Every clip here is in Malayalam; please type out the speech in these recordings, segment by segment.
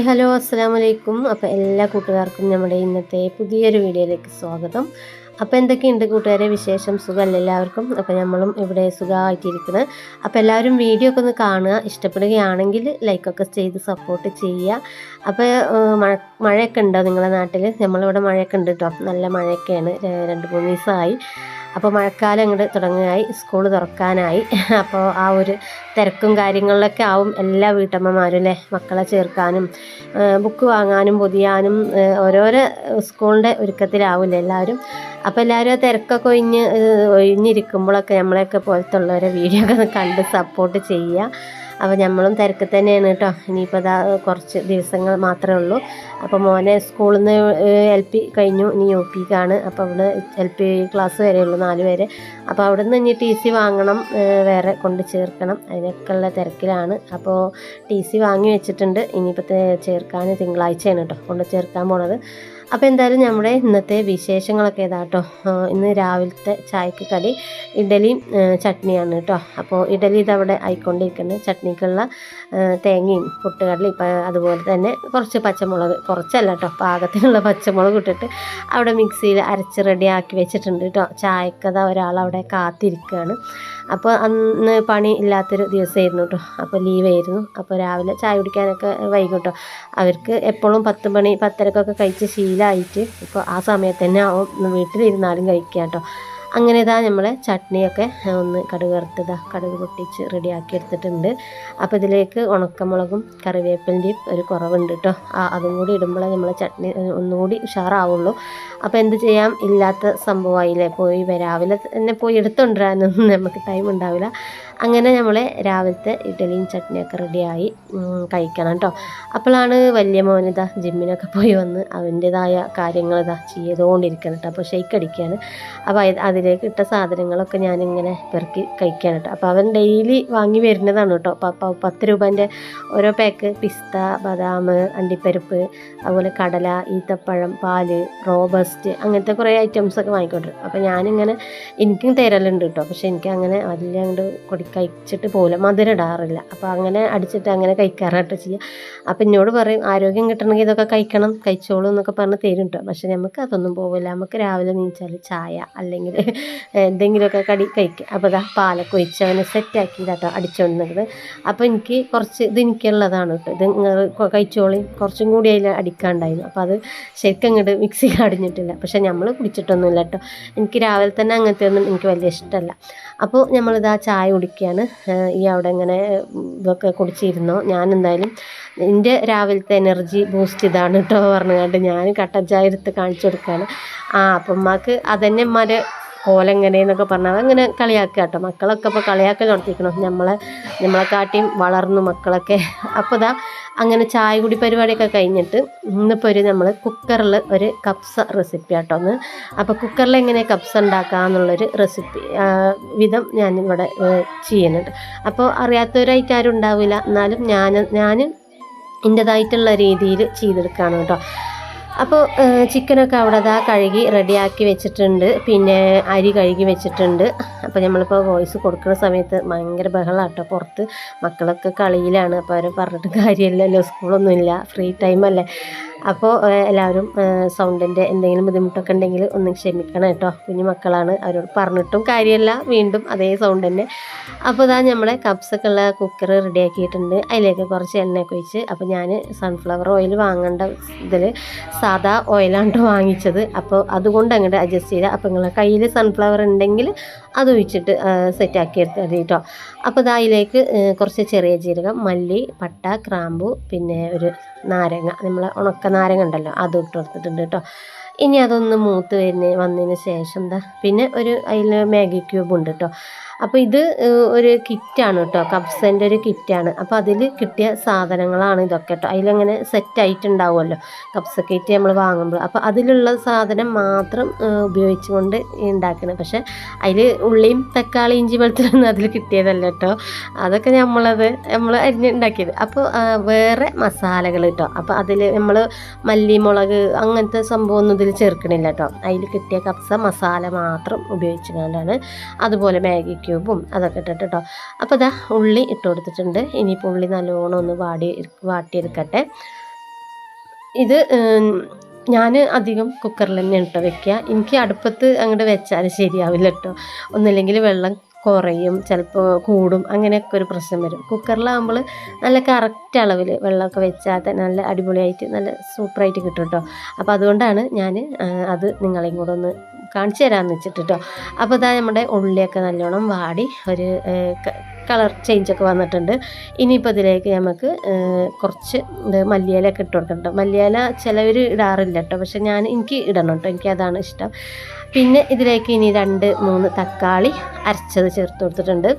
ഹായ് ഹലോ അസ്സാം വലൈക്കും അപ്പോൾ എല്ലാ കൂട്ടുകാർക്കും നമ്മുടെ ഇന്നത്തെ പുതിയൊരു വീഡിയോയിലേക്ക് സ്വാഗതം. അപ്പോൾ എന്തൊക്കെയുണ്ട് കൂട്ടുകാരെ വിശേഷം? സുഖമല്ല എല്ലാവർക്കും? അപ്പോൾ നമ്മളും ഇവിടെ സുഖമായിട്ടിരിക്കുന്നത് അപ്പോൾ എല്ലാവരും വീഡിയോ ഒക്കെ ഒന്ന് കാണുക. ഇഷ്ടപ്പെടുകയാണെങ്കിൽ ലൈക്കൊക്കെ ചെയ്ത് സപ്പോർട്ട് ചെയ്യുക. അപ്പോൾ മഴ മഴയൊക്കെ ഉണ്ടോ നിങ്ങളുടെ നാട്ടിൽ നമ്മളിവിടെ മഴയൊക്കെ ഉണ്ട് കേട്ടോ നല്ല മഴയൊക്കെയാണ്. രണ്ട് മൂന്ന് ദിവസമായി. അപ്പോൾ മഴക്കാലം ഇങ്ങോട്ട് തുടങ്ങുകയായി സ്കൂൾ തുറക്കാനായി. അപ്പോൾ ആ ഒരു തിരക്കും കാര്യങ്ങളിലൊക്കെ ആവും എല്ലാ വീട്ടമ്മമാരും അല്ലേ മക്കളെ ചേർക്കാനും ബുക്ക് വാങ്ങാനും പൊതിയാനും ഓരോരോ സ്കൂളിന്റെ ഒരുക്കത്തിലാവില്ല എല്ലാവരും? അപ്പോൾ എല്ലാവരും ആ തിരക്കൊക്കെ ഒഴിഞ്ഞ് ഒഴിഞ്ഞിരിക്കുമ്പോഴൊക്കെ നമ്മളെയൊക്കെ പോലത്തെ ഉള്ളവരെ വീഡിയോ ഒക്കെ കണ്ട് സപ്പോർട്ട് ചെയ്യുക. അപ്പോൾ നമ്മളും തിരക്ക് തന്നെയാണ് കേട്ടോ. ഇനിയിപ്പോൾ അതാ കുറച്ച് ദിവസങ്ങൾ മാത്രമേ ഉള്ളൂ. അപ്പോൾ മോനെ സ്കൂളിൽ നിന്ന് എൽ പി കഴിഞ്ഞു. ഇനി യു പിക്കാണ് അപ്പോൾ അവിടെ എൽ പി ക്ലാസ് വരെ ഉള്ളൂ നാല് പേര്. അപ്പോൾ അവിടെ നിന്ന് ഇനി ടി സി വാങ്ങണം വേറെ കൊണ്ട് ചേർക്കണം. അതിനൊക്കെ ഉള്ള തിരക്കിലാണ്. അപ്പോൾ ടി സി വാങ്ങി വെച്ചിട്ടുണ്ട്. ഇനിയിപ്പോൾ ചേർക്കാൻ തിങ്കളാഴ്ചയാണ് കേട്ടോ കൊണ്ട് ചേർക്കാൻ പോണത്. അപ്പോൾ എന്തായാലും നമ്മുടെ ഇന്നത്തെ വിശേഷങ്ങളൊക്കെ ഇതാ കേട്ടോ ഇന്ന് രാവിലത്തെ ചായക്ക് കടി ഇഡലിയും ചട്നിയാണ് കേട്ടോ. അപ്പോൾ ഇഡലി ഇതവിടെ ആയിക്കൊണ്ടിരിക്കുന്നത് ചട്നിക്കുള്ള തേങ്ങയും പുട്ടുകടലി അതുപോലെ തന്നെ കുറച്ച് പച്ചമുളക് കുറച്ചല്ല കേട്ടോ പാകത്തിനുള്ള പച്ചമുളക് ഇട്ടിട്ട് അവിടെ മിക്സിയിൽ അരച്ച് റെഡിയാക്കി വെച്ചിട്ടുണ്ട് കേട്ടോ. ചായക്കഥ ഒരാളവിടെ കാത്തിരിക്കുകയാണ്. അപ്പോൾ അന്ന് പണി ഇല്ലാത്തൊരു ദിവസമായിരുന്നു കേട്ടോ അപ്പോൾ ലീവായിരുന്നു അപ്പോൾ രാവിലെ ചായ കുടിക്കാനൊക്കെ വൈകും കേട്ടോ അവർക്ക് എപ്പോഴും പത്ത് മണി പത്തരക്കൊക്കെ കഴിച്ച് ശീലമായിട്ട് ഇപ്പോൾ ആ സമയത്ത് തന്നെ ആവും വീട്ടിലിരുന്നാലും കഴിക്കാം കേട്ടോ അങ്ങനെ ഇതാ നമ്മളെ ചട്നിയൊക്കെ ഒന്ന് കടുക് വറുത്തതാ കടുക് പൊട്ടിച്ച് റെഡിയാക്കി എടുത്തിട്ടുണ്ട്. അപ്പോൾ ഇതിലേക്ക് ഉണക്കമുളകും കറിവേപ്പിന്റെയും ഒരു കുറവുണ്ട് കേട്ടോ ആ അതും കൂടി ഇടുമ്പോഴേ നമ്മളെ ചട്നി ഒന്നുകൂടി ഉഷാറാവുള്ളൂ. അപ്പോൾ എന്ത് ചെയ്യാം? ഇല്ലാത്ത സംഭവമായില്ലേ? പോയി വരാവില്ല രാവിലെ തന്നെ പോയി എടുത്തുകൊണ്ടുവരാനൊന്നും നമുക്ക് ടൈം ഉണ്ടാവില്ല. അങ്ങനെ നമ്മൾ രാവിലത്തെ ഇഡലിയും ചട്നിയൊക്കെ റെഡിയായി കഴിക്കണം കേട്ടോ അപ്പോഴാണ് വലിയ മോനിതാ ജിമ്മിനൊക്കെ പോയി വന്ന് അവന്റെതായ കാര്യങ്ങൾ ഇതാ ചെയ്തുകൊണ്ടിരിക്കണം കേട്ടോ അപ്പോൾ ഷെയ്ക്ക് അടിക്കുകയാണ് അപ്പോൾ അതിലേക്ക് ഇട്ട സാധനങ്ങളൊക്കെ ഞാനിങ്ങനെ പെറുക്കി കഴിക്കുകയാണ് കേട്ടോ അപ്പോൾ അവൻ ഡെയിലി വാങ്ങി വരുന്നതാണ് കേട്ടോ അപ്പോൾ പത്ത് രൂപേന്റെ ഓരോ പാക്ക് പിസ്ത ബദാം അണ്ടിപ്പരിപ്പ് അതുപോലെ കടല ഈത്തപ്പഴം പാൽ റോബസ്റ്റ് അങ്ങനത്തെ കുറേ ഐറ്റംസൊക്കെ വാങ്ങിക്കൊണ്ടിരും അപ്പോൾ ഞാനിങ്ങനെ എനിക്കും തരലുണ്ട് കേട്ടോ പക്ഷേ എനിക്ക് അങ്ങനെ വലിയ അങ്ങോട്ട് കഴിച്ചിട്ട് പോകില്ല മധുരം ഇടാറില്ല. അപ്പോൾ അങ്ങനെ അടിച്ചിട്ട് അങ്ങനെ കഴിക്കാറായിട്ട് ചെയ്യുക അപ്പം എന്നോട് പറയും ആരോഗ്യം കിട്ടണമെങ്കിൽ ഇതൊക്കെ കഴിക്കണം കഴിച്ചോളൂ എന്നൊക്കെ പറഞ്ഞ് തരും കേട്ടോ പക്ഷെ നമുക്ക് അതൊന്നും പോകില്ല നമുക്ക് രാവിലെ നീച്ചാൽ ചായ അല്ലെങ്കിൽ എന്തെങ്കിലുമൊക്കെ കടി കഴിക്കുക അപ്പോൾ ഇതാ പാലൊക്കെ ഒഴിച്ച് അവനെ സെറ്റാക്കി കേട്ടോ അടിച്ചുകൊണ്ടിരുന്നത് അപ്പോൾ എനിക്ക് കുറച്ച് ഇത് എനിക്കുള്ളതാണ് കേട്ടോ ഇത് കഴിച്ചോളി. കുറച്ചും കൂടി അതിൽ അടിക്കാണ്ടായിരുന്നു. അപ്പോൾ അത് ശരിക്കും അങ്ങോട്ട് മിക്സി അടിഞ്ഞിട്ടില്ല. പക്ഷെ നമ്മൾ കുടിച്ചിട്ടൊന്നുമില്ല കേട്ടോ എനിക്ക് രാവിലെ തന്നെ അങ്ങനത്തെ ഒന്നും എനിക്ക് വലിയ ഇഷ്ടമല്ല. അപ്പോൾ നമ്മളിതാ ചായ കുടിക്കുകയാണ് ഏഹ് ഈ അവിടെ ഇങ്ങനെ ഇതൊക്കെ കുടിച്ചിരുന്നോ. ഞാൻ എന്തായാലും എന്റെ രാവിലത്തെ എനർജി ബൂസ്റ്റ് ഇതാണ് കേട്ടോ പറഞ്ഞുകൊണ്ട് ഞാൻ കട്ടൻ ചായ എടുത്ത് കാണിച്ചു കൊടുക്കുകയാണ് ആ അപ്പം അമ്മയ്ക്ക് അതന്നെ ഉമ്മാരെ കോലെങ്ങനെയെന്നൊക്കെ പറഞ്ഞാൽ അങ്ങനെ കളിയാക്കുക കേട്ടോ. മക്കളൊക്കെ ഇപ്പോൾ കളിയാക്കി നടത്തിക്കണം നമ്മളെ നമ്മളെ കാട്ടിയും വളർന്നു മക്കളൊക്കെ. അപ്പോൾ ഇതാ അങ്ങനെ ചായ കുടി പരിപാടിയൊക്കെ കഴിഞ്ഞിട്ട് ഇന്നിപ്പോൾ ഒരു നമ്മൾ കുക്കറിൽ ഒരു കപ്സ റെസിപ്പി ആട്ടോ ഒന്ന് അപ്പോൾ കുക്കറിൽ എങ്ങനെ കപ്സ ഉണ്ടാക്കുക എന്നുള്ളൊരു റെസിപ്പി വിധം ഏഹ്, ചെയ്യുന്നുണ്ട്. അപ്പോൾ അറിയാത്തവരായിട്ട് ആരും ഉണ്ടാവില്ല. എന്നാലും ഞാൻ ഞാൻ എന്റെതായിട്ടുള്ള രീതിയിൽ ചെയ്തെടുക്കുകയാണ് കേട്ടോ. അപ്പോൾ ചിക്കനൊക്കെ അവിടെ ദാ കഴുകി റെഡിയാക്കി വെച്ചിട്ടുണ്ട്. പിന്നെ അരി കഴുകി വെച്ചിട്ടുണ്ട്. അപ്പോൾ നമ്മളിപ്പോൾ വോയിസ് കൊടുക്കുന്ന സമയത്ത് ഭയങ്കര ബഹളാട്ടോ പുറത്ത്. മക്കളൊക്കെ കളിയിലാണ്. അപ്പോൾ അവർ പറഞ്ഞിട്ട് കാര്യമില്ലല്ലോ. സ്കൂളൊന്നുമില്ല. ഫ്രീ ടൈം അല്ലേ അപ്പോൾ എല്ലാവരും സൗണ്ടിന്റെ എന്തെങ്കിലും ബുദ്ധിമുട്ടൊക്കെ ഉണ്ടെങ്കിൽ ഒന്ന് ക്ഷമിക്കണം കേട്ടോ. കുഞ്ഞു മക്കളാണ് അവരോട് പറഞ്ഞിട്ടും കാര്യമല്ല വീണ്ടും അതേ സൗണ്ട് തന്നെ. അപ്പോൾ ഇതാ നമ്മളെ കപ്സൊക്കെ ഉള്ള കുക്കർ റെഡിയാക്കിയിട്ടുണ്ട് അതിലേക്ക് കുറച്ച് എണ്ണയൊക്കെ ഒഴിച്ച് അപ്പോൾ ഞാൻ സൺഫ്ലവർ ഓയിൽ വാങ്ങേണ്ട ഇതിൽ സാധാ ഓയിലാണ് വാങ്ങിച്ചത്. അപ്പോൾ അതുകൊണ്ട് അങ്ങോട്ട് അഡ്ജസ്റ്റ് ചെയ്താൽ അപ്പോൾ നിങ്ങളെ കയ്യിൽ സൺഫ്ലവർ ഉണ്ടെങ്കിൽ അത് ഒഴിച്ചിട്ട് സെറ്റാക്കി എടുത്താൽ മതി കേട്ടോ അപ്പോൾ അതിലേക്ക് കുറച്ച് ചെറിയ ജീരകം മല്ലി പട്ട ക്രാമ്പു പിന്നെ ഒരു നാരങ്ങ. നമ്മളെ ഉണക്ക നാരങ്ങ ഉണ്ടല്ലോ അത് ഇട്ട് കൊടുത്തിട്ടുണ്ട് കേട്ടോ. ഇനി അതൊന്ന് മൂത്ത് വരുന്ന വന്നതിന് ശേഷം എന്താ പിന്നെ ഒരു അതിൽ മാഗി ക്യൂബ് ഉണ്ട് കേട്ടോ. അപ്പോൾ ഇത് ഒരു കിറ്റാണ് കേട്ടോ കപ്സന്റെ ഒരു കിറ്റാണ്. അപ്പോൾ അതിൽ കിട്ടിയ സാധനങ്ങളാണ് ഇതൊക്കെ കേട്ടോ അതിലങ്ങനെ സെറ്റായിട്ടുണ്ടാവുമല്ലോ കപ്സ കിറ്റ് നമ്മൾ വാങ്ങുമ്പോൾ അപ്പോൾ അതിലുള്ള സാധനം മാത്രം ഉപയോഗിച്ചുകൊണ്ട് ഉണ്ടാക്കണം പക്ഷേ അതിൽ ഉള്ളിയും തക്കാളി ഇഞ്ചി വെളുത്തുള്ളൊന്നും അതിൽ കിട്ടിയതല്ല കേട്ടോ അതൊക്കെ നമ്മളത് നമ്മൾ അരിഞ്ഞുണ്ടാക്കിയത്. അപ്പോൾ വേറെ മസാലകൾ കേട്ടോ അപ്പോൾ അതിൽ നമ്മൾ മല്ലി മുളക് അങ്ങനത്തെ സംഭവമൊന്നും ഇതിൽ ചേർക്കണില്ല കേട്ടോ അതിൽ കിട്ടിയ കപ്സ മസാല മാത്രം ഉപയോഗിച്ചുകൊണ്ടാണ് അതുപോലെ മാഗി ക്യൂബും അതൊക്കെ ഇട്ടിട്ട് കേട്ടോ അപ്പോൾ ഇതാ ഉള്ളി ഇട്ട് കൊടുത്തിട്ടുണ്ട്. ഇനിയിപ്പോൾ ഉള്ളി നല്ലോണം ഒന്ന് വാടി വാട്ടിയെടുക്കട്ടെ. ഇത് ഞാൻ അധികം കുക്കറിൽ തന്നെയാണ് കേട്ടോ വെക്കുക എനിക്ക് അടുപ്പത്ത് അങ്ങോട്ട് വെച്ചാൽ ശരിയാവില്ല കേട്ടോ ഒന്നില്ലെങ്കിൽ വെള്ളം കുറയും ചിലപ്പോൾ കൂടും അങ്ങനെയൊക്കെ ഒരു പ്രശ്നം വരും. കുക്കറിലാകുമ്പോൾ നല്ല കറക്റ്റ് അളവിൽ വെള്ളമൊക്കെ വെച്ചാൽ തന്നെ നല്ല അടിപൊളിയായിട്ട് നല്ല സൂപ്പറായിട്ട് കിട്ടും കേട്ടോ അപ്പോൾ അതുകൊണ്ടാണ് ഞാൻ അത് നിങ്ങളെയും കൂടെ ഒന്ന് കാണിച്ചു തരാമെന്ന് വെച്ചിട്ട് കേട്ടോ അപ്പോൾ ഇതാ നമ്മുടെ ഉള്ളിയൊക്കെ നല്ലോണം വാടി ഒരു കളർ ചേഞ്ചൊക്കെ വന്നിട്ടുണ്ട്. ഇനിയിപ്പോൾ ഇതിലേക്ക് നമുക്ക് കുറച്ച് ഇത് മല്ലിയിലൊക്കെ ഇട്ട് കൊടുക്കണം മല്ലിയില ചിലവർ ഇടാറില്ല കേട്ടോ പക്ഷെ ഞാൻ എനിക്ക് ഇടണം കേട്ടോ എനിക്ക് അതാണ് ഇഷ്ടം. പിന്നെ ഇതിലേക്ക് ഇനി രണ്ട് മൂന്ന് തക്കാളി അരച്ചത് ചേർത്ത് കൊടുത്തിട്ടുണ്ട്.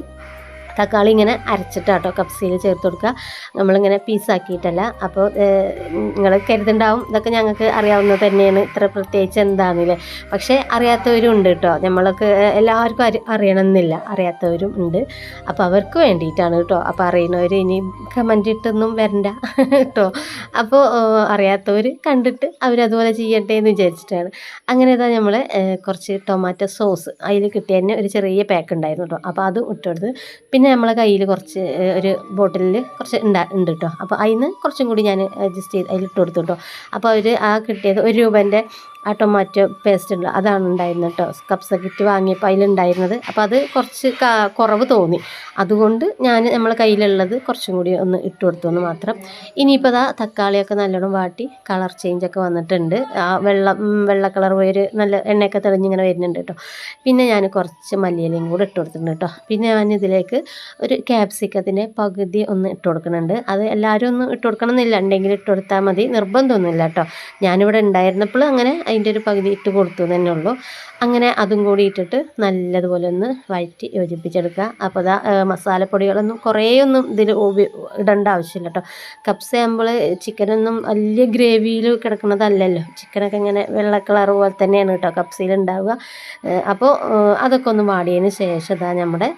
തക്കാളി ഇങ്ങനെ അരച്ചിട്ടാട്ടോ കപ്സിയിൽ ചേർത്ത് കൊടുക്കുക. നമ്മളിങ്ങനെ പീസാക്കിയിട്ടല്ല അപ്പോൾ നിങ്ങൾ കരുതുണ്ടാവും ഇതൊക്കെ ഞങ്ങൾക്ക് അറിയാവുന്നത് തന്നെയാണ്. ഇത്ര പ്രത്യേകിച്ച് എന്താണെന്നില്ലേ പക്ഷേ അറിയാത്തവരും ഉണ്ട് കേട്ടോ. നമ്മളൊക്കെ എല്ലാവർക്കും അറി അറിയണമെന്നില്ല. അറിയാത്തവരും ഉണ്ട്. അപ്പോൾ അവർക്ക് വേണ്ടിയിട്ടാണ് കേട്ടോ. അപ്പോൾ അറിയുന്നവർ ഇനി കമന്റ് ഇട്ടൊന്നും വരണ്ട കേട്ടോ. അപ്പോൾ അറിയാത്തവർ കണ്ടിട്ട് അവരതുപോലെ ചെയ്യട്ടെ എന്ന് വിചാരിച്ചിട്ടാണ്. അങ്ങനെ ഇതാ നമ്മൾ കുറച്ച് ടൊമാറ്റോ സോസ് അതിൽ കിട്ടിയ തന്നെ ഒരു ചെറിയ പാക്ക് ഉണ്ടായിരുന്നു കേട്ടോ. അപ്പോൾ അതും ഇട്ടുകൊടുത്ത് പിന്നെ നമ്മളെ കയ്യിൽ കുറച്ച് ഒരു ബോട്ടിലിൽ കുറച്ച് ഉണ്ടാ ഉണ്ട് കേട്ടോ അപ്പോൾ അതിൽ നിന്ന് കുറച്ചും കൂടി ഞാൻ അഡ്ജസ്റ്റ് ചെയ്ത് അതിലിട്ട് കൊടുത്തു കേട്ടോ അപ്പോൾ അവർ ആ കിട്ടിയത് ഒരു രൂപേന്റെ ആ ടൊമാറ്റോ പേസ്റ്റ് ഉണ്ട് അതാണ് ഉണ്ടായിരുന്നത് കേട്ടോ. കപ്സ കിറ്റ് വാങ്ങിയപ്പോൾ അതിലുണ്ടായിരുന്നത്. അപ്പോൾ അത് കുറച്ച് കുറവ് തോന്നി. അതുകൊണ്ട് ഞാൻ നമ്മളെ കയ്യിലുള്ളത് കുറച്ചും കൂടി ഒന്ന് ഇട്ട് കൊടുത്തു എന്ന് മാത്രം. ഇനിയിപ്പോൾ അതാ തക്കാളിയൊക്കെ നല്ലോണം വാട്ടി കളർ ചേഞ്ചൊക്കെ വന്നിട്ടുണ്ട്. ആ വെള്ളം വെള്ള കളർ ഒരു നല്ല എണ്ണയൊക്കെ തെളിഞ്ഞിങ്ങനെ വരുന്നുണ്ട് കേട്ടോ. പിന്നെ ഞാൻ കുറച്ച് മല്ലിയിലയും കൂടെ ഇട്ട് കൊടുത്തിട്ടുണ്ട് കേട്ടോ. പിന്നെ ഞാൻ ഇതിലേക്ക് ഒരു ക്യാപ്സിക്കത്തിന്റെ പകുതി ഒന്ന് ഇട്ട് കൊടുക്കുന്നുണ്ട്. അത് എല്ലാവരും ഒന്നും ഇട്ട് കൊടുക്കണം എന്നില്ല ഉണ്ടെങ്കിൽ ഇട്ട് കൊടുത്താൽ മതി. നിർബന്ധമൊന്നുമില്ല കേട്ടോ. ഞാനിവിടെ ഉണ്ടായിരുന്നപ്പോൾ അങ്ങനെ അതിന്റെ ഒരു പകുതി ഇട്ട് കൊടുത്തു തന്നെ ഉള്ളൂ. അങ്ങനെ അതും കൂടി ഇട്ടിട്ട് നല്ലതുപോലെ ഒന്ന് വഴറ്റി യോജിപ്പിച്ചെടുക്കുക. അപ്പോൾ അതാ മസാലപ്പൊടികളൊന്നും കുറേയൊന്നും ഇതിൽ ഇടേണ്ട ആവശ്യമില്ല കേട്ടോ. കപ്സ ആകുമ്പോൾ ചിക്കനൊന്നും വലിയ ഗ്രേവിയിൽ കിടക്കുന്നതല്ലല്ലോ. ചിക്കനൊക്കെ ഇങ്ങനെ വെള്ള കളർ പോലെ തന്നെയാണ് കേട്ടോ കപ്സയിൽ ഉണ്ടാവുക അപ്പോൾ അതൊക്കെ ഒന്ന് വാടിയതിന് ശേഷം ഇതാ നമ്മുടെ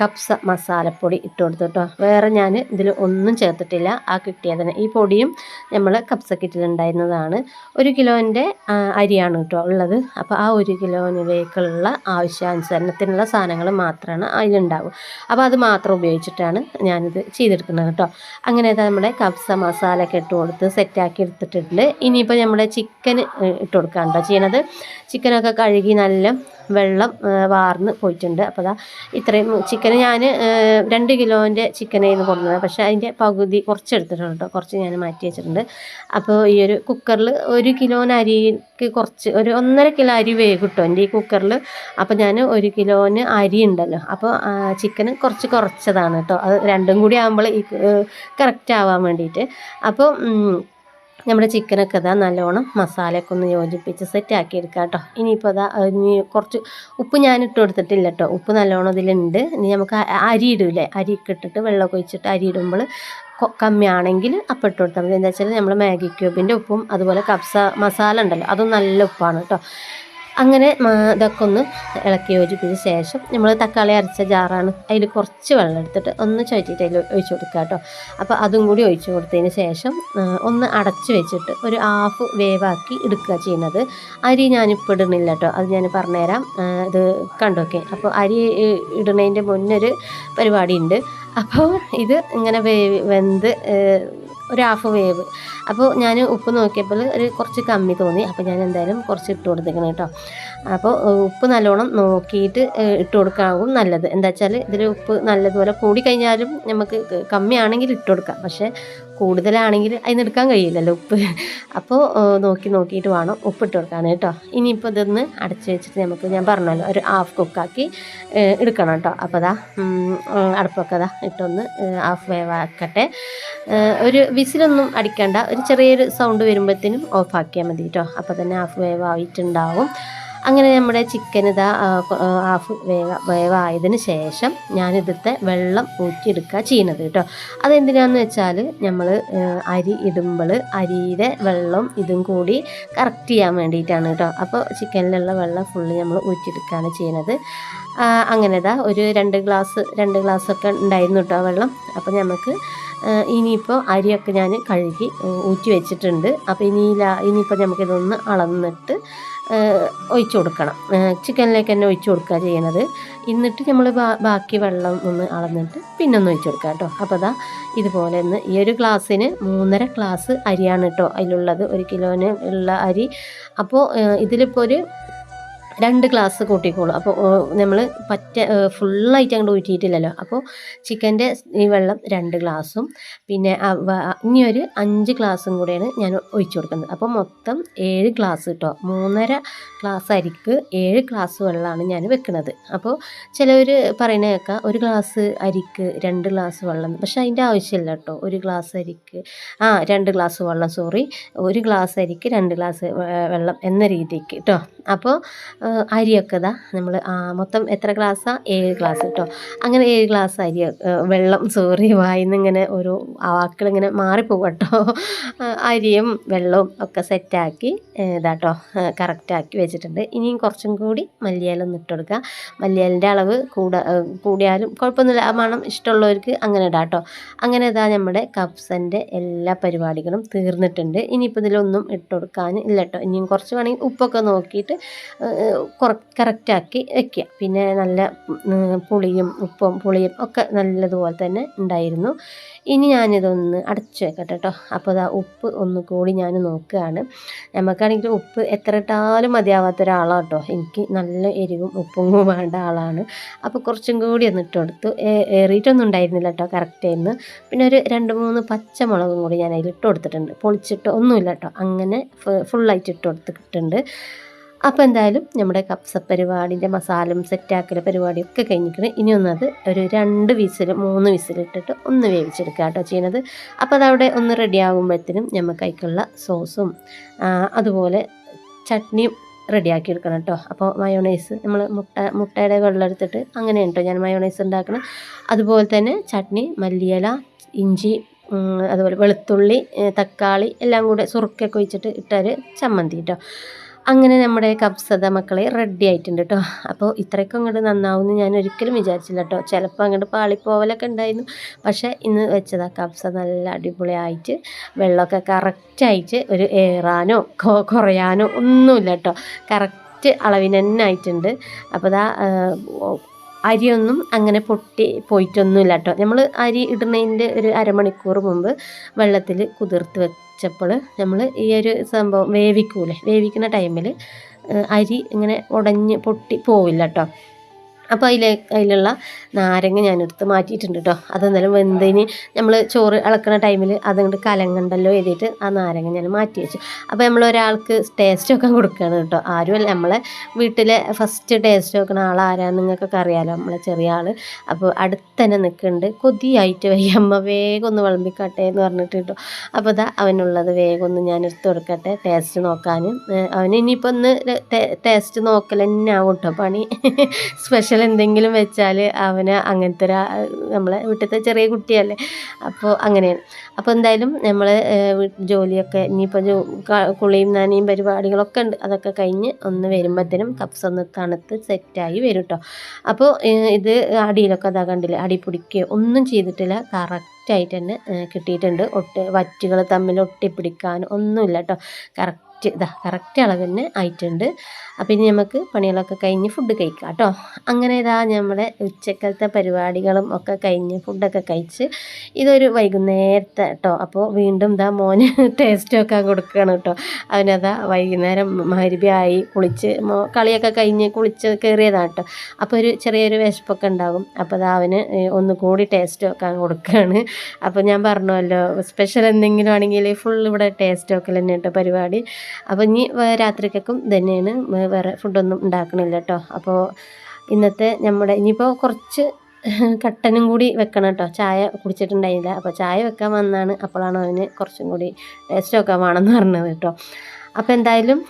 കപ്സ മസാലപ്പൊടി ഇട്ട് കൊടുത്തു കേട്ടോ വേറെ ഞാൻ ഇതിൽ ഒന്നും ചേർത്തിട്ടില്ല. ആ കിട്ടിയതിന് ഈ പൊടിയും നമ്മൾ കപ്സ കിറ്റിലുണ്ടായിരുന്നതാണ് ഒരു കിലോന്റെ അരിയാണ് കേട്ടോ ഉള്ളത്. അപ്പോൾ ആ ഒരു കിലോനിലേക്കുള്ള ആവശ്യാനുസരണത്തിനുള്ള സാധനങ്ങൾ മാത്രമാണ് അതിലുണ്ടാവുക അപ്പോൾ അത് മാത്രം ഉപയോഗിച്ചിട്ടാണ് ഞാനിത് ചെയ്തെടുക്കുന്നത് കേട്ടോ അങ്ങനെ നമ്മുടെ കപ്സ മസാല ഒക്കെ ഇട്ട് കൊടുത്ത് സെറ്റാക്കി എടുത്തിട്ടുണ്ട്. ഇനിയിപ്പോൾ നമ്മുടെ ചിക്കൻ ഇട്ട് കൊടുക്കാൻ കേട്ടോ ചെയ്യണത്. ചിക്കനൊക്കെ കഴുകി നല്ല വെള്ളം വാർന്ന് പോയിട്ടുണ്ട്. അപ്പോൾ അതാ ഇത്രയും ചിക്കൻ ഞാൻ രണ്ട് കിലോന്റെ ചിക്കനായിരുന്നു കൊടുക്കുന്നത് പക്ഷേ അതിന്റെ പകുതി കുറച്ച് എടുത്തിട്ടുണ്ട് കേട്ടോ കുറച്ച് ഞാൻ മാറ്റി വെച്ചിട്ടുണ്ട്. അപ്പോൾ ഈ ഒരു കുക്കറിൽ ഒരു കിലോന് അരിക്ക് കുറച്ച് ഒരു ഒന്നര കിലോ അരി വേഗം കിട്ടും എന്റെ ഈ കുക്കറിൽ അപ്പോൾ ഞാൻ ഒരു കിലോന് അരി ഉണ്ടല്ലോ. അപ്പോൾ ചിക്കന് കുറച്ച് കുറച്ചതാണ് കേട്ടോ. അത് രണ്ടും കൂടി ആകുമ്പോൾ ഈ കറക്റ്റ് ആവാൻ വേണ്ടിയിട്ട്. അപ്പോൾ നമ്മുടെ ചിക്കനൊക്കെ ഇതാ നല്ലോണം മസാലയൊക്കെ ഒന്ന് യോജിപ്പിച്ച് സെറ്റാക്കി എടുക്കാം കേട്ടോ. ഇനിയിപ്പോൾ അതാ ഇനി കുറച്ച് ഉപ്പ് ഞാൻ ഇട്ട് കൊടുത്തിട്ടില്ല കേട്ടോ. ഉപ്പ് നല്ലോണം ഇതിലുണ്ട്. ഇനി നമുക്ക് അരി ഇടൂലേ? അരിയൊക്കെ ഇട്ടിട്ട് വെള്ളമൊക്കെ ഒഴിച്ചിട്ട് അരി ഇടുമ്പോൾ കമ്മിയാണെങ്കിൽ അപ്പം ഇട്ട് കൊടുത്താൽ മതി. എന്താ വെച്ചാൽ നമ്മൾ മാഗി ക്യൂബിന്റെ ഉപ്പും അതുപോലെ കബ്സ മസാല ഉണ്ടല്ലോ അതും നല്ല ഉപ്പാണ് കേട്ടോ. അങ്ങനെ ഇതൊക്കെ ഒന്ന് ഇളക്കി യോജിപ്പിച്ച ശേഷം നമ്മൾ തക്കാളി അരച്ച ജാറാണ്. അതിൽ കുറച്ച് വെള്ളം എടുത്തിട്ട് ഒന്ന് ചുവറ്റിയിട്ട് അതിൽ ഒഴിച്ചു കൊടുക്കുക കേട്ടോ. അപ്പോൾ അതും കൂടി ഒഴിച്ചു കൊടുത്തതിന് ശേഷം ഒന്ന് അടച്ച് വെച്ചിട്ട് ഒരു ഹാഫ് വേവാക്കി എടുക്കുക ചെയ്യുന്നത്. അരി ഞാനിപ്പോൾ ഇടുന്നില്ല കേട്ടോ. അത് ഞാൻ പറഞ്ഞുതരാം. ഇത് കണ്ടോക്കെ അപ്പോൾ അരി ഇടുന്നതിന്റെ മുന്നൊരു പരിപാടിയുണ്ട്. അപ്പോൾ ഇത് ഇങ്ങനെ വെന്ത് ഒരു ഹാഫ് വേവ് അപ്പോൾ ഞാൻ ഉപ്പ് നോക്കിയപ്പോൾ ഒരു കുറച്ച് കമ്മി തോന്നി. അപ്പോൾ ഞാൻ എന്തായാലും കുറച്ച് ഇട്ട് കൊടുത്തേക്കണം കേട്ടോ. അപ്പോൾ ഉപ്പ് നല്ലോണം നോക്കിയിട്ട് ഇട്ട് കൊടുക്കാവും നല്ലത്. എന്താ വെച്ചാൽ ഇതിൽ ഉപ്പ് നല്ലതുപോലെ കൂടി കഴിഞ്ഞാലും നമുക്ക് കമ്മിയാണെങ്കിൽ ഇട്ട് കൊടുക്കാം. പക്ഷേ കൂടുതലാണെങ്കിൽ അതിന് എടുക്കാൻ കഴിയില്ലല്ലോ ഉപ്പ്. അപ്പോൾ നോക്കി നോക്കിയിട്ട് വേണം ഉപ്പിട്ട് കൊടുക്കാൻ കേട്ടോ. ഇനിയിപ്പോൾ ഇതൊന്ന് അടച്ച് വെച്ചിട്ട് നമുക്ക് ഞാൻ പറഞ്ഞല്ലോ ഒരു ഹാഫ് കുക്കാക്കി എടുക്കണം കേട്ടോ. അപ്പോൾ അതാ അടുപ്പൊക്കെ അതാ ഇട്ടൊന്ന് ഹാഫ് വേവാക്കട്ടെ. ഒരു വിസിലൊന്നും അടിക്കണ്ട ഒരു ചെറിയൊരു സൗണ്ട് വരുമ്പോഴത്തേനും ഓഫാക്കിയാൽ മതി കേട്ടോ. അപ്പോൾ തന്നെ ഹാഫ് വേവ് ആയിട്ടുണ്ടാവും അങ്ങനെ നമ്മുടെ ചിക്കൻ ഇതാ ഹാഫ് വേവ വേവായതിന് ശേഷം ഞാനിതിലത്തെ വെള്ളം ഊറ്റിയെടുക്കുക ചെയ്യുന്നത് കേട്ടോ. അതെന്തിനാന്ന് വെച്ചാൽ നമ്മൾ അരി ഇടുമ്പോൾ അരിയുടെ വെള്ളം ഇതും കൂടി കറക്റ്റ് ചെയ്യാൻ വേണ്ടിയിട്ടാണ് കേട്ടോ. അപ്പോൾ ചിക്കനിലുള്ള വെള്ളം ഫുള്ള് നമ്മൾ ഊറ്റിയെടുക്കുകയാണ് ചെയ്യുന്നത്. ആ, അങ്ങനെ ഇതാ ഒരു രണ്ട് ഗ്ലാസ് രണ്ട് ഗ്ലാസ്സൊക്കെ ഉണ്ടായിരുന്നു കേട്ടോ വെള്ളം. അപ്പോൾ നമുക്ക് ഇനിയിപ്പോൾ അരിയൊക്കെ ഞാൻ കഴുകി ഊറ്റി വെച്ചിട്ടുണ്ട്. അപ്പോൾ ഇനി ഇനിയിപ്പോൾ നമുക്കിതൊന്ന് അളന്നിട്ട് ഒഴിച്ചു കൊടുക്കണം. ചിക്കനിലേക്ക് തന്നെ ഒഴിച്ചു കൊടുക്കുക ചെയ്യണത്. എന്നിട്ട് നമ്മൾ ബാക്കി വെള്ളം ഒന്ന് അളന്നിട്ട് പിന്നെ ഒന്ന് ഒഴിച്ചു കൊടുക്കുക കേട്ടോ അപ്പോൾ അതാ ഇതുപോലെ ഒന്ന് ഈ ഒരു ഗ്ലാസ്സിന് മൂന്നര ഗ്ലാസ് അരിയാണ് കേട്ടോ അതിലുള്ളത്. ഒരു കിലോന് ഉള്ള അരി. അപ്പോൾ ഇതിലിപ്പോൾ ഒരു രണ്ട് ഗ്ലാസ് കൂട്ടിക്കോളൂ. അപ്പോൾ നമ്മൾ പറ്റ ഫുള്ളായിട്ട് അങ്ങോട്ട് ഊറ്റിയിട്ടില്ലല്ലോ. അപ്പോൾ ചിക്കന്റെ ഈ വെള്ളം രണ്ട് ഗ്ലാസും പിന്നെ ഇനി ഒരു അഞ്ച് ഗ്ലാസും കൂടെയാണ് ഞാൻ ഒഴിച്ചു കൊടുക്കുന്നത്. അപ്പോൾ മൊത്തം ഏഴ് ഗ്ലാസ് കേട്ടോ മൂന്നര ഗ്ലാസ് അരിക്ക് ഏഴ് ഗ്ലാസ് വെള്ളമാണ് ഞാൻ വെക്കുന്നത് അപ്പോൾ ചിലവർ പറയുന്ന കേൾക്കാം ഒരു ഗ്ലാസ് അരിക്ക് രണ്ട് ഗ്ലാസ് വെള്ളം. പക്ഷെ അതിന്റെ ആവശ്യമില്ല കേട്ടോ ഒരു ഗ്ലാസ് അരിക്ക് ആ രണ്ട് ഗ്ലാസ് വെള്ളം സോറി. ഒരു ഗ്ലാസ് അരിക്ക് രണ്ട് ഗ്ലാസ് വെള്ളം എന്ന രീതിക്ക് കേട്ടോ അപ്പോൾ അരിയൊക്കെ ഇതാ. നമ്മൾ മൊത്തം എത്ര ഗ്ലാസ്സാണ് ഏഴ് ഗ്ലാസ് കേട്ടോ അങ്ങനെ ഏഴ് ഗ്ലാസ് അരി വെള്ളം സോറി വായിന്ന് ഇങ്ങനെ ഓരോ വാക്കുകളിങ്ങനെ മാറിപ്പോകും കേട്ടോ അരിയും വെള്ളവും ഒക്കെ സെറ്റാക്കി ഇതാട്ടോ കറക്റ്റാക്കി വെച്ചിട്ടുണ്ട്. ഇനിയും കുറച്ചും കൂടി മല്ലിയില ഒന്ന് ഇട്ട് കൊടുക്കുക മല്ലിയാലിന്റെ അളവ് കൂട കൂടിയാലും കുഴപ്പമൊന്നുമില്ല. മണം ഇഷ്ടമുള്ളവർക്ക് അങ്ങനെ ഇടാം കേട്ടോ അങ്ങനെ ഇതാ നമ്മുടെ കപ്സന്റെ എല്ലാ പരിപാടികളും തീർന്നിട്ടുണ്ട്. ഇനിയിപ്പോൾ ഇതിലൊന്നും ഇട്ട് കൊടുക്കാൻ ഇല്ല കേട്ടോ ഇനിയും കുറച്ച് വേണമെങ്കിൽ ഉപ്പൊക്കെ നോക്കിയിട്ട് കറക്റ്റാക്കി വെക്കുക പിന്നെ നല്ല പുളിയും ഉപ്പും പുളിയും ഒക്കെ നല്ലതുപോലെ തന്നെ ഉണ്ടായിരുന്നു. ഇനി ഞാനിതൊന്ന് അടച്ചു വെക്കട്ടെ കേട്ടോ അപ്പോൾ അതാ ഉപ്പ് ഒന്ന് കൂടി ഞാൻ നോക്കുകയാണ് നമുക്കാണെങ്കിൽ ഉപ്പ് എത്ര ഇട്ടാലും മതിയാവാത്ത ഒരാളാണ് കേട്ടോ എനിക്ക് നല്ല എരിവും ഉപ്പും വേണ്ട ആളാണ്. അപ്പോൾ കുറച്ചും കൂടി ഒന്ന് ഇട്ട് കൊടുത്തു. ഏറിയിട്ടൊന്നും ഉണ്ടായിരുന്നില്ല കേട്ടോ കറക്റ്റ് ആയിരുന്നു പിന്നെ ഒരു രണ്ട് മൂന്ന് പച്ചമുളകും കൂടി ഞാൻ അതിൽ ഇട്ട് കൊടുത്തിട്ടുണ്ട്. പൊളിച്ചിട്ട് ഒന്നുമില്ല കേട്ടോ അങ്ങനെ ഫുള്ളായിട്ട് ഇട്ട് കൊടുത്തിട്ടുണ്ട്. അപ്പോൾ എന്തായാലും നമ്മുടെ കപ്സ പരിപാടിന്റെ മസാലയും സെറ്റാക്കൽ പരിപാടിയൊക്കെ കഴിഞ്ഞിട്ട് ഇനി ഒന്നത് ഒരു രണ്ട് വിസിൽ മൂന്ന് വിസിലിട്ടിട്ട് ഒന്ന് വേവിച്ചെടുക്കുക കേട്ടോ ചെയ്യുന്നത് അപ്പോൾ അതവിടെ ഒന്ന് റെഡി ആകുമ്പോഴത്തേനും നമുക്ക് അതിക്കുള്ള സോസും അതുപോലെ ചട്നിയും റെഡിയാക്കി എടുക്കണം കേട്ടോ. അപ്പോൾ മയോണൈസ് നമ്മൾ മുട്ട മുട്ടയുടെ വെള്ളം എടുത്തിട്ട് അങ്ങനെ കേട്ടോ ഞാൻ മയോണൈസ് ഉണ്ടാക്കണം. അതുപോലെ തന്നെ ചട്നി മല്ലിയില ഇഞ്ചി അതുപോലെ വെളുത്തുള്ളി തക്കാളി എല്ലാം കൂടെ സുറുക്കൊക്കെ ഒഴിച്ചിട്ട് ഇട്ടൊരു ചമ്മന്തി കേട്ടോ. അങ്ങനെ നമ്മുടെ കബ്സദ മക്കളെ റെഡി ആയിട്ടുണ്ട് കേട്ടോ അപ്പോൾ ഇത്രയൊക്കെ അങ്ങോട്ട് നന്നാവുമെന്ന് ഞാൻ ഒരിക്കലും വിചാരിച്ചില്ല കേട്ടോ ചിലപ്പോൾ അങ്ങോട്ട് പാളിപ്പോവലൊക്കെ ഉണ്ടായിരുന്നു പക്ഷേ ഇന്ന് വെച്ചതാ കബ്സ നല്ല അടിപൊളിയായിട്ട് വെള്ളമൊക്കെ കറക്റ്റായിട്ട് ഒരു ഏറാനോ കുറയാനോ ഒന്നുമില്ല കേട്ടോ കറക്റ്റ് അളവിന് തന്നെ ആയിട്ടുണ്ട്. അപ്പോൾ ഇതാ അരിയൊന്നും അങ്ങനെ പൊട്ടി പോയിട്ടൊന്നുമില്ല കേട്ടോ നമ്മൾ അരി ഇടുന്നതിന്റെ ഒരു അരമണിക്കൂർ മുമ്പ് വെള്ളത്തിൽ കുതിർത്ത് വെച്ചപ്പോൾ നമ്മൾ ഈ ഒരു സംഭവം വേവിക്കൂലേ? വേവിക്കുന്ന ടൈമിൽ അരി ഇങ്ങനെ ഉടഞ്ഞ് പൊട്ടി പോവില്ല കേട്ടോ അപ്പോൾ അതിലെ അതിലുള്ള നാരങ്ങ ഞാൻ എടുത്ത് മാറ്റിയിട്ടുണ്ട് കേട്ടോ അതെന്തായാലും വെന്തതിന് നമ്മൾ ചോറ് ഇളക്കുന്ന ടൈമിൽ അതുകൊണ്ട് കലങ്ങണ്ടല്ലോ എഴുതിയിട്ട് ആ നാരങ്ങ ഞാൻ മാറ്റി വെച്ചു. അപ്പോൾ നമ്മൾ ഒരാൾക്ക് ടേസ്റ്റ് ഒക്കെ കൊടുക്കുകയാണ് കേട്ടോ ആരുമല്ല നമ്മളെ വീട്ടിലെ ഫസ്റ്റ് ടേസ്റ്റ് വെക്കുന്ന ആൾ ആരാന്ന് നിങ്ങൾക്കൊക്കെ അറിയാലോ നമ്മളെ ചെറിയ ആൾ അപ്പോൾ അടുത്ത് തന്നെ നിൽക്കുന്നുണ്ട് കൊതിയായിട്ട് വയ്യമ്മ വേഗം ഒന്ന് വിളമ്പിക്കട്ടെ എന്ന് പറഞ്ഞിട്ട് കേട്ടോ അപ്പോൾ ഇതാ അവനുള്ളത് വേഗം ഒന്ന് ഞാൻ എടുത്ത് കൊടുക്കട്ടെ ടേസ്റ്റ് നോക്കാനും. അവന് ഇനിയിപ്പോൾ ഒന്ന് ടേസ്റ്റ് നോക്കൽ ആവും കേട്ടോ പണി. സ്പെഷ്യൽ എന്തെങ്കിലും വെച്ചാൽ അവന് അങ്ങനത്തെ ഒരു നമ്മളെ വീട്ടിലത്തെ ചെറിയ കുട്ടിയല്ലേ. അപ്പോൾ അങ്ങനെയാണ്. അപ്പോൾ എന്തായാലും നമ്മൾ ജോലിയൊക്കെ ഇനിയിപ്പോൾ ജോ കുളിയും നാനിയും പരിപാടികളൊക്കെ ഉണ്ട്. അതൊക്കെ കഴിഞ്ഞ് ഒന്ന് വരുമ്പോഴത്തേനും കപ്സ് ഒന്ന് തണുത്ത് സെറ്റായി വരും കേട്ടോ അപ്പോൾ ഇത് അടിയിലൊക്കെ അതാ കണ്ടില്ല അടി പിടിക്കുകയോ ഒന്നും ചെയ്തിട്ടില്ല. കറക്റ്റ് കറക്റ്റായിട്ട് തന്നെ കിട്ടിയിട്ടുണ്ട്. ഒട്ട് വറ്റുകൾ തമ്മിൽ ഒട്ടിപ്പിടിക്കാൻ ഒന്നുമില്ല കേട്ടോ കറക്റ്റ് ഇതാ കറക്റ്റ് അളവ് തന്നെ ആയിട്ടുണ്ട്. അപ്പം ഇനി നമുക്ക് പണികളൊക്കെ കഴിഞ്ഞ് ഫുഡ് കഴിക്കാം കേട്ടോ. അങ്ങനെ ഇതാ നമ്മുടെ ഉച്ചക്കലത്തെ പരിപാടികളും ഒക്കെ കഴിഞ്ഞ് ഫുഡൊക്കെ കഴിച്ച് ഇതൊരു വൈകുന്നേരത്തെ കേട്ടോ അപ്പോൾ വീണ്ടും ഇതാ മോന് ടേസ്റ്റ് വെക്കാൻ കൊടുക്കുകയാണ് കേട്ടോ അവനതാ വൈകുന്നേരം മരുഭിയായി കുളിച്ച് മോ കളിയൊക്കെ കഴിഞ്ഞ് കുളിച്ച് കയറിയതാണ് കേട്ടോ അപ്പോൾ ഒരു ചെറിയൊരു വിശപ്പൊക്കെ ഉണ്ടാകും. അപ്പോൾ അതാ അവന് ഒന്നുകൂടി ടേസ്റ്റ് വെക്കാൻ കൊടുക്കുകയാണ് അപ്പോൾ ഞാൻ പറഞ്ഞല്ലോ സ്പെഷ്യൽ എന്തെങ്കിലും ആണെങ്കിൽ ഫുൾ ഇവിടെ ടേസ്റ്റ് വെക്കൽ തന്നെ കേട്ടോ പരിപാടി. അപ്പോൾ ഇനി രാത്രിക്കും തന്നെയാണ് വേറെ ഫുഡൊന്നും ഉണ്ടാക്കണില്ല കേട്ടോ അപ്പോൾ ഇന്നത്തെ നമ്മുടെ ഇനിയിപ്പോൾ കുറച്ച് കട്ടനും കൂടി വെക്കണം കേട്ടോ ചായ കുടിച്ചിട്ടുണ്ടായില്ല. അപ്പോൾ ചായ വെക്കാൻ വന്നാണ് അപ്പോഴാണ് അവന് കുറച്ചും കൂടി ടേസ്റ്റ് വെക്കാൻ വേണമെന്ന് പറഞ്ഞത് കേട്ടോ അപ്പോൾ എന്തായാലും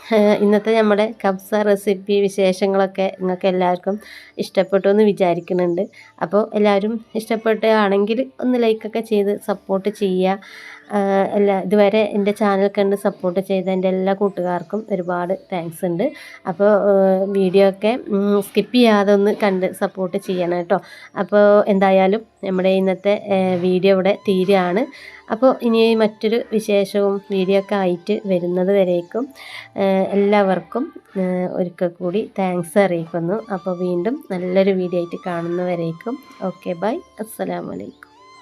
ഇന്നത്തെ നമ്മുടെ കബ്സ റെസിപ്പി വിശേഷങ്ങളൊക്കെ നിങ്ങൾക്ക് എല്ലാവർക്കും ഇഷ്ടപ്പെട്ടു എന്ന് വിചാരിക്കുന്നുണ്ട്. അപ്പോൾ എല്ലാവരും ഇഷ്ടപ്പെട്ടുകയാണെങ്കിൽ ഒന്ന് ലൈക്കൊക്കെ ചെയ്ത് സപ്പോർട്ട് ചെയ്യുക. എല്ലാ ഇതുവരെ എന്റെ ചാനൽ കണ്ട് സപ്പോർട്ട് ചെയ്ത എന്റെ എല്ലാ കൂട്ടുകാർക്കും ഒരുപാട് താങ്ക്സ് ഉണ്ട്. അപ്പോൾ വീഡിയോ ഒക്കെ സ്കിപ്പ് ചെയ്യാതെ ഒന്ന് കണ്ട് സപ്പോർട്ട് ചെയ്യണം കേട്ടോ. അപ്പോൾ എന്തായാലും നമ്മുടെ ഇന്നത്തെ വീഡിയോ ഇവിടെ തീരുകയാണ്. അപ്പോൾ ഇനി മറ്റൊരു വിശേഷവും വീഡിയോ ഒക്കെ ആയിട്ട് വരുന്നത് വരേക്കും. എല്ലാവർക്കും ഒരിക്കൽ കൂടി താങ്ക്സ് അറിയിക്കുന്നു. അപ്പോൾ വീണ്ടും നല്ലൊരു വീഡിയോ ആയിട്ട് കാണുന്നവരേക്കും. ഓക്കെ ബൈ അസ്സലാമലൈക്കും